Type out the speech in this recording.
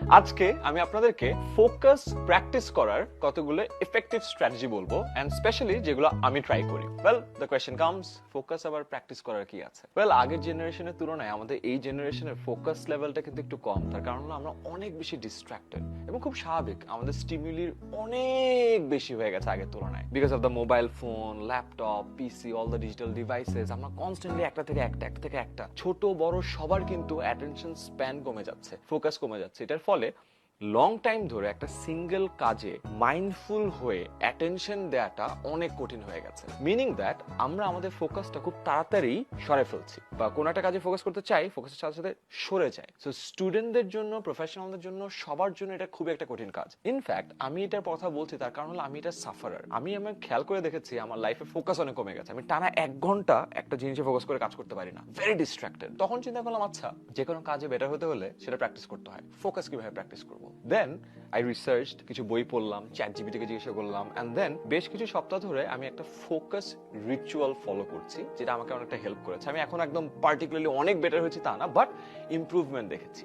আজকে আমি আপনাদেরকে ফোকাস প্র্যাকটিস করার কতগুলো এফেক্টিভ স্ট্র্যাটেজি বলব এন্ড স্পেশালি যেগুলো আমি ট্রাই করি। Well the question comes focus আবার প্র্যাকটিস করার কি আছে? ওয়েল আগের জেনারেশনের তুলনায় আমাদের এই জেনারেশনের ফোকাস লেভেলটা কিন্তু একটু কম। তার কারণ হলো আমরা অনেক বেশি ডিস্ট্রাক্টেড এবং খুব স্বাভাবিক আমাদের স্টিমিউলির অনেক বেশি হয়ে গেছে আগের তুলনায়। Because of the mobile phone laptop PC all the digital devices আমরা কনস্ট্যান্টলি একটা থেকে একটা একটা থেকে একটা, ছোট, বড় সবার কিন্তু অ্যাটেনশন স্প্যান কমে যাচ্ছে ফোকাস কমে যাচ্ছে। এটার ফলে লং টাইম ধরে একটা সিঙ্গেল কাজে মাইন্ডফুল হয়ে অ্যাটেনশন দেওয়াটা অনেক কঠিন হয়ে গেছে। মিনিং দ্যাট আমরা আমাদের ফোকাসটা খুব তাড়াতাড়ি সরে ফেলছি বা কোনো একটা কাজে ফোকাস করতে চাই ফোকাসের সাথে সাথে সরে যায় সো স্টুডেন্টদের জন্য প্রফেশনালদের জন্য সবার জন্য এটা খুব একটা কঠিন কাজ। ইনফ্যাক্ট আমি এটার কথা বলছি তার কারণ হলো আমি এটা সাফারার আমি আমার খেয়াল করে দেখেছি আমার লাইফে ফোকাস অনেক কমে গেছে। আমি টানা এক ঘণ্টা একটা জিনিসে ফোকাস করে কাজ করতে পারি না। ভেরি ডিস্ট্রাক্টেড তখন চিন্তা করলাম আচ্ছা যে কোনো কাজে বেটার হতে হলে সেটা প্র্যাকটিস করতে হয়। ফোকাস কীভাবে প্র্যাকটিস করব? দেন আই রিসার্চ কিছু বই পড়লাম চ্যাট জিবিটিকে জিজ্ঞাসা করলাম অ্যান্ড দেন বেশ কিছু সপ্তাহ ধরে আমি একটা ফোকাস রিচুয়াল ফলো করছি, যেটা আমাকে অনেকটা হেল্প করেছে। আমি এখন একদম পার্টিকুলারলি অনেক বেটার হয়েছি তা না বাট ইম্প্রুভমেন্ট দেখেছি।